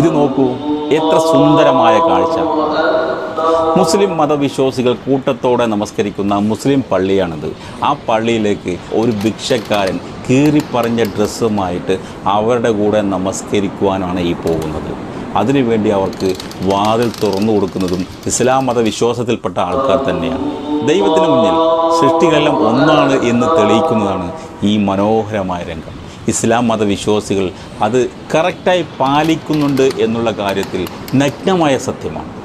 ഇത് നോക്കൂ എത്ര സുന്ദരമായ കാഴ്ച. മുസ്ലിം മതവിശ്വാസികൾ കൂട്ടത്തോടെ നമസ്കരിക്കുന്ന മുസ്ലിം പള്ളിയാണിത്. ആ പള്ളിയിലേക്ക് ഒരു ഭിക്ഷക്കാരൻ കീറിപ്പറഞ്ഞ ഡ്രസ്സുമായിട്ട് അവരുടെ കൂടെ നമസ്കരിക്കുവാനാണ് ഈ പോകുന്നത്. അതിനുവേണ്ടി അവർക്ക് വാതിൽ തുറന്നു കൊടുക്കുന്നതും ഇസ്ലാം മതവിശ്വാസത്തിൽപ്പെട്ട ആൾക്കാർ തന്നെയാണ്. ദൈവത്തിന് മുന്നിൽ സൃഷ്ടികളെല്ലാം ഒന്നാണ് എന്ന് തെളിയിക്കുന്നതാണ് ഈ മനോഹരമായ രംഗം. ഇസ്ലാം മതവിശ്വാസികൾ അത് കറക്റ്റായി പാലിക്കുന്നുണ്ട് എന്നുള്ള കാര്യത്തിൽ നഗ്നമായ സത്യമാണ്.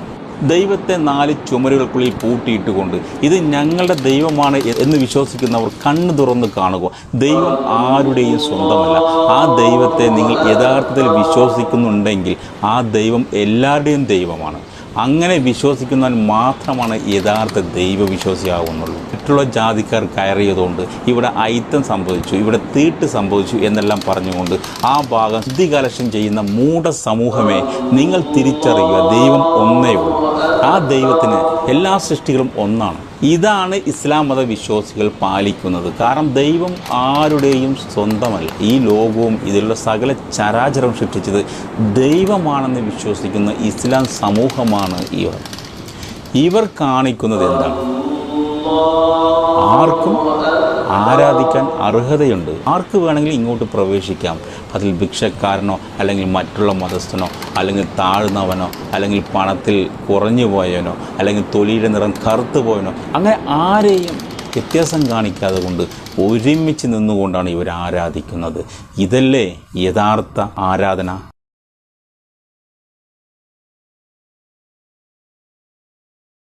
ദൈവത്തെ നാല് ചുമരുകൾക്കുള്ളിൽ പൂട്ടിയിട്ടുകൊണ്ട് ഇത് ഞങ്ങളുടെ ദൈവമാണ് എന്ന് വിശ്വസിക്കുന്നവർ കണ്ണു തുറന്ന് കാണുക. ദൈവം ആരുടെയും സ്വന്തമല്ല. ആ ദൈവത്തെ നിങ്ങൾ യഥാർത്ഥത്തിൽ വിശ്വസിക്കുന്നുണ്ടെങ്കിൽ ആ ദൈവം എല്ലാവരുടെയും ദൈവമാണ്. അങ്ങനെ വിശ്വസിക്കുന്നവൻ മാത്രമാണ് യഥാർത്ഥ ദൈവവിശ്വാസിയാവുന്നുള്ളൂ. മറ്റുള്ള ജാതിക്കാർ കയറിയതുകൊണ്ട് ഇവിടെ ഐത്തം സംഭവിച്ചു ഇവിടെ തീട്ട് സംഭവിച്ചു എന്നെല്ലാം പറഞ്ഞുകൊണ്ട് ആ ഭാഗം ശുദ്ധികലക്ഷം ചെയ്യുന്ന മൂഢ സമൂഹമേ നിങ്ങൾ തിരിച്ചറിയുക. ദൈവം ഒന്നേ ഉള്ളൂ. ആ ദൈവത്തിന് എല്ലാ സൃഷ്ടികളും ഒന്നാണ്. ഇതാണ് ഇസ്ലാം മത വിശ്വാസികൾ പാലിക്കുന്നത്. കാരണം ദൈവം ആരുടെയും സ്വന്തമല്ല. ഈ ലോകവും ഇതിലുള്ള സകല ചരാചരം സൃഷ്ടിച്ചത് ദൈവമാണെന്ന് വിശ്വസിക്കുന്ന ഇസ്ലാം സമൂഹമാണ് ഇവർ. ഇവർ കാണിക്കുന്നത് എന്താണ്? ആർക്കും ആരാധിക്കാൻ അർഹതയുണ്ട്. ആർക്ക് വേണമെങ്കിലും ഇങ്ങോട്ട് പ്രവേശിക്കാം. അതിൽ ഭിക്ഷക്കാരനോ അല്ലെങ്കിൽ മറ്റുള്ള മതസ്ഥനോ അല്ലെങ്കിൽ താഴ്ന്നവനോ അല്ലെങ്കിൽ പണത്തിൽ കുറഞ്ഞു പോയവനോ അല്ലെങ്കിൽ തൊലിയുടെ നിറം കറുത്തു പോയവനോ അങ്ങനെ ആരെയും വ്യത്യാസം കാണിക്കാതെ കൊണ്ട് ഒരുമിച്ച് നിന്നുകൊണ്ടാണ് ഇവർ ആരാധിക്കുന്നത്. ഇതല്ലേ യഥാർത്ഥ ആരാധന?